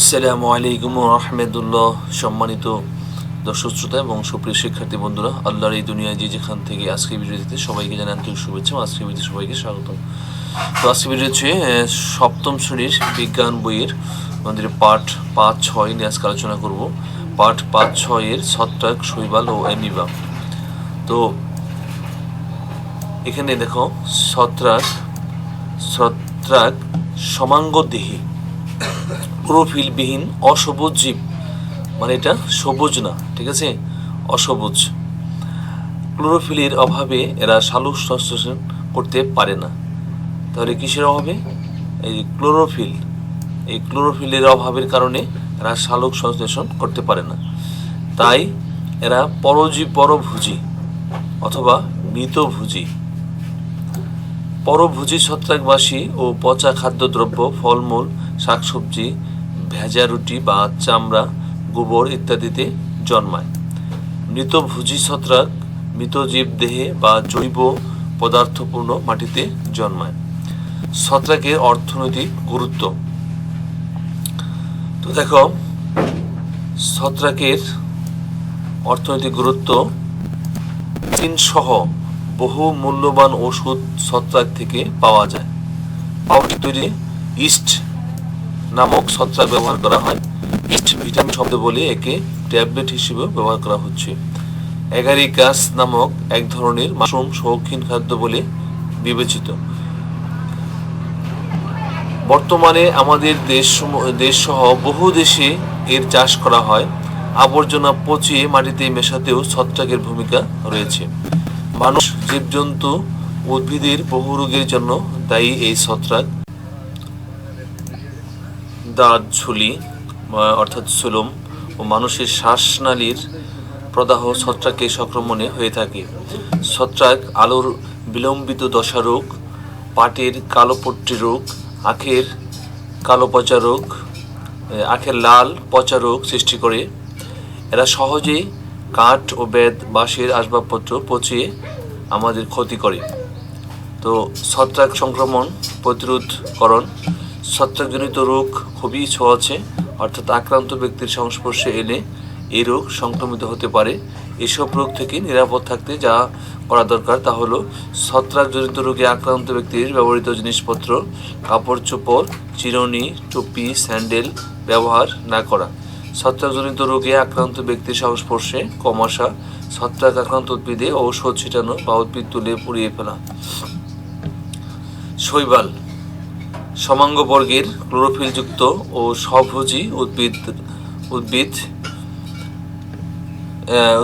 আসসালামু আলাইকুম রহমতুল্লাহ। সম্মানিত দর্শক শ্রোতা এবং সুপ্রিয় শিক্ষার্থী বন্ধুরা, আল্লাহর এই দুনিয়ায় যে যেখান থেকে আজকে ভিডিওতে সবাইকে জানাই আন্তরিক শুভেচ্ছা আজকে ভিডিওতে সবাইকে স্বাগত তো আজকে ভিডিও সপ্তম শ্রেণির বিজ্ঞান বইয়ের, আমাদের পাঠ পাঁচ ছয় নিয়ে আজকে আলোচনা করব। পাঠ পাঁচ ছয়ের ছত্রাক, শৈবাল ও অ্যামিবা। তো এখানে দেখো, ছত্রাক ছত্রাক সমাঙ্গদেহী। ক্লোরোফিলবিহীন অসবুজ জীব। মানে এটা সবুজ না, ঠিক আছে? অসবুজ। ক্লোরোফিলের অভাবে এরা সালোক সংশ্লেষণ করতে পারে না। তাহলে কিসের অভাবে? এই ক্লোরোফিল। এই ক্লোরোফিলের অভাবের কারণে এরা সালোক সংশ্লেষণ করতে পারে না। তাই এরা পরজী পরভুজি অথবা মৃতভুজি। পরভোজী ছত্রাকবাসী ও পচা খাদ্যদ্রব্য, ফলমূল, শাকসবজি ভেজা রুটি বা চামড়া, গোবর ইত্যাদিতে জন্মায়। মৃতভোজী ছত্রাক মৃত জীব দেহে বা জৈব পদার্থপূর্ণ মাটিতে জন্মায়। ছত্রাকের অর্থনৈতিক গুরুত্ব। তো দেখো, ছত্রাকের অর্থনৈতিক গুরুত্ব সহ বহু মূল্যবান ওষুধ ছত্রাক থেকে পাওয়া যায়। পাউডার তৈরি ইস্ট নামক ছত্রাক ব্যবহার করা হয়। ভিটামিন শব্দ বলে একে ট্যাবলেট হিসেবে ব্যবহার করা হচ্ছে। এগারিকাস নামক এক ধরনের মাশরুম শৌখিন খাদ্য বলে বিবেচিত। বর্তমানে আমাদের দেশ দেশ সহ বহু দেশে এর চাষ করা হয়। আবর্জনা পচিয়ে মাটিতে মেশাতেও ছত্রাকের ভূমিকা রয়েছে। মানুষ জীবজন্তু উদ্ভিদের বহু রোগের জন্য দায়ী এই ছত্রাক। দাঁত ঝুলি অর্থাৎ সুলম ও মানুষের শ্বাসনালীর প্রদাহ ছত্রাকের সংক্রমণে হয়ে থাকে। ছত্রাক আলোর বিলম্বিত দশা রোগ পাটের কালোপট্টি রোগ, আখের কালো পচা রোগ আখের লাল পচা রোগ সৃষ্টি করে। এরা সহজেই কাঠ ও বেদ বাঁশের আসবাবপত্র পচিয়ে আমাদের ক্ষতি করে। তো ছত্রাক সংক্রমণ প্রতিরোধকরণ ছত্রাকজনিত রোগ খুবই ছোঁয়াছে অর্থাৎ আক্রান্ত ব্যক্তির সংস্পর্শে এলে এই রোগ সংক্রমিত হতে পারে। এসব রোগ থেকে নিরাপদ থাকতে যা করা দরকার তা হলো ছত্রাকজনিত রোগে আক্রান্ত ব্যক্তির ব্যবহৃত জিনিসপত্র, কাপড় চোপড়, চিরুনি, টুপি, স্যান্ডেল ব্যবহার না করা। ছত্রাকজনিত রোগে আক্রান্ত ব্যক্তির সংস্পর্শে কম আসা ছত্রাক আক্রান্ত উদ্ভিদে ঔষধ ছিটানো বা উদ্ভিদ তুলে পুড়িয়ে ফেলা। শৈবাল সমাঙ্গ বর্গের ক্লোরোফিলযুক্ত ও স্বভোজী উদ্ভিদ উদ্ভিদ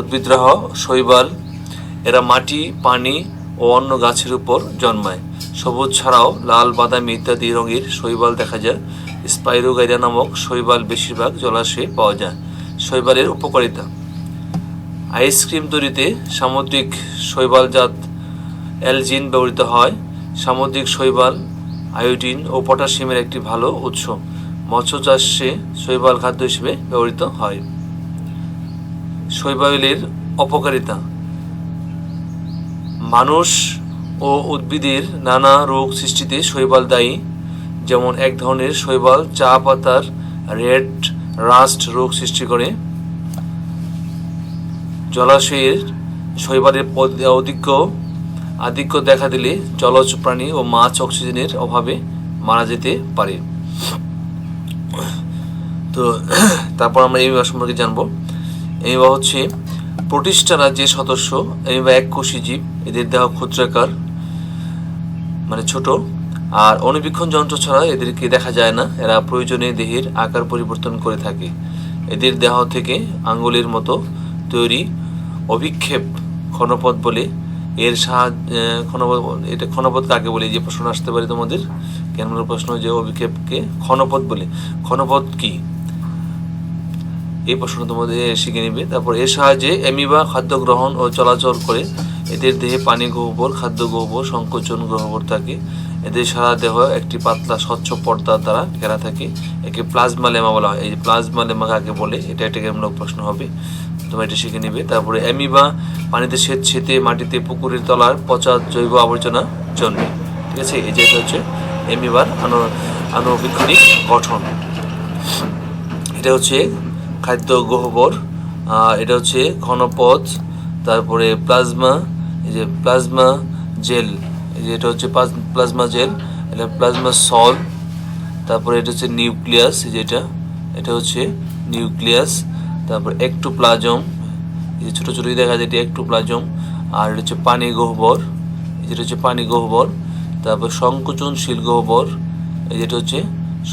উদ্ভিদরাহ শৈবাল, এরা মাটি, পানি ও অন্য গাছের উপর জন্মায়। সবুজ ছাড়াও লাল, বাদামি ইত্যাদি রঙের শৈবাল দেখা যায়। স্পাইরোগাইরা নামক শৈবাল বেশিরভাগ জলাশয়ে পাওয়া যায়। শৈবালের উপকারিতা। আইসক্রিম তৈরিতে সামুদ্রিক শৈবালজাত অ্যালজিন ব্যবহৃত হয়। সামুদ্রিক শৈবাল আয়োডিন ও পটাশিয়ামের একটি ভালো উৎস। মৎস্য চাষে শৈবাল খাদ্য হিসেবে ব্যবহৃত হয়। শৈবালের অপকারিতা। মানুষ ও উদ্ভিদের নানা রোগ সৃষ্টিতে শৈবাল দায়ী। যেমন এক ধরনের শৈবাল চা পাতার রেড রাস্ট রোগ সৃষ্টি করে। জলাশয়ের শৈবালের অধিক্য আধিক্য দেখা দিলে জলজ প্রাণী ও মাছ অক্সিজেনের অভাবে মারা যেতে পারে। তো, তারপর আমরা এই সম্পর্কে জানব। এই হচ্ছে প্রতিষ্ঠারা যে সদস্য, এই বিভাগ এক কোষী জীব, এদের দেহ ক্ষুদ্রাকার মানে ছোট, আর অনুবীক্ষণ যন্ত্র ছাড়া এদেরকে দেখা যায় না। এরা প্রয়োজনে দেহের আকার পরিবর্তন করে থাকে। এদের দেহ থেকে আঙ্গুলের মতো তৈরি অভিক্ষেপ ক্ষণপথ বলে এর সাহায্য ক্ষণপথ এটা ক্ষণপথ কাকে বলে? যে প্রশ্ন আসতে পারে তোমাদের? কেমন প্রশ্ন যে অভিক্ষেপকে ক্ষণপথ বলে। ক্ষণপথ কি? এই প্রশ্ন তোমাদের শিখে নিবে। তারপর এর সাহায্যে অ্যামিবা খাদ্য গ্রহণ ও চলাচল করে, এদের দেহে পানি গহ্বর, খাদ্য গহ্বর, সংকোচন গহ্বর থাকে। এদের সারা দেহ একটি পাতলা, স্বচ্ছ পর্দা দ্বারা ঘেরা থাকে। একে প্লাজমা লেমা বলা হয়। এই প্লাজমা লেমা কাকে বলে? এটা একটা কেমন প্রশ্ন হবে? তোমরা এটা শিখে নেবে। তারপরে অ্যামিবা, পানিতে সেচ সেতে মাটিতে পুকুরের তলার পচা জৈব আবর্জনা জন্মে। ঠিক আছে? এই যে এটা হচ্ছে অ্যামিবার আনো আনুবীক্ষণিক গঠন। এটা হচ্ছে খাদ্য গহ্বর এটা হচ্ছে ঘনপথ, তারপরে প্লাজমা, এই যে প্লাজমা জেল, এই যে এটা হচ্ছে প্লাজমা জেল, এটা প্লাজমা সল, তারপরে এটা হচ্ছে নিউক্লিয়াস, এই যেটা এটা হচ্ছে নিউক্লিয়াস। তারপর একটু প্লাজম এই যে ছোটো ছোটোই দেখা যায় একটু প্লাজম আর এটা হচ্ছে পানি গহ্বর, এই যেটা হচ্ছে পানি গহ্বর, তারপর সংকোচনশীল গহ্বর যেটা হচ্ছে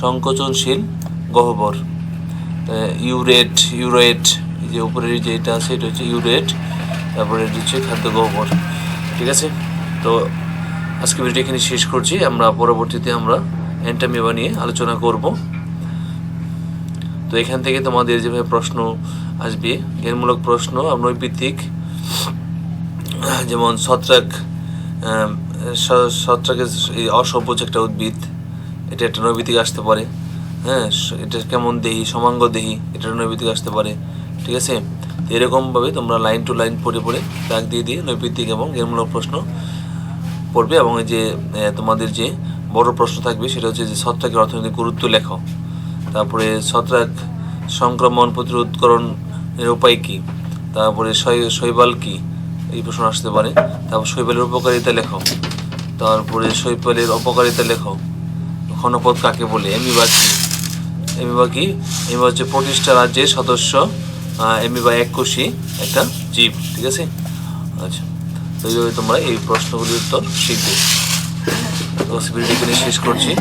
সংকোচনশীল গহ্বর। ইউরেট ইউরেট, এই যে উপরের যে এটা আছে, এটা হচ্ছে ইউরেট, তারপরে এটা হচ্ছে খাদ্য গহ্বর, ঠিক আছে? তো আজকে ভিডিওটি এখানে শেষ করছি, আমরা পরবর্তীতে আমরা অ্যান্টামিবা নিয়ে আলোচনা করব। তো এখান থেকে তোমাদের যেভাবে প্রশ্ন আসবে জ্ঞানমূলক প্রশ্ন আর নৈমিত্তিক যেমন ছত্রাক ছত্রাকের এই অসভ্য একটা উদ্ভিদ, এটা একটা নৈবিতিক আসতে পারে হ্যাঁ এটা কেমন দেহি, সমাঙ্গ দেহি, এটা নৈবিতিক আসতে পারে, ঠিক আছে? তো এরকমভাবে তোমরা লাইন টু লাইন পড়ে পড়ে দাগ দিয়ে দিয়ে নৈবিত্তিক এবং জ্ঞানমূলক প্রশ্ন পড়বে এবং যে তোমাদের যে বড় প্রশ্ন থাকবে, সেটা হচ্ছে যে ছত্রাকের অর্থনৈতিক গুরুত্ব লেখো। তারপরে ছত্রাক সংক্রমণ প্রতিরোধকরণের উপায় কী? তারপরে শৈবাল কী? এই প্রশ্ন আসতে পারে। তারপর শৈবালের উপকারিতা লেখো। তারপরে শৈবালের অপকারিতা লেখো। ঘনপথ কাকে বলে? এমিবা কি? এমিবা কি? এমিবা হচ্ছে প্রতিষ্ঠা রাজ্যের সদস্য। এমিবা এককোষী একটা জীব, ঠিক আছে? আচ্ছা তো এইভাবে তোমরা এই প্রশ্নগুলির উত্তর শিখবে। শেষ করছি।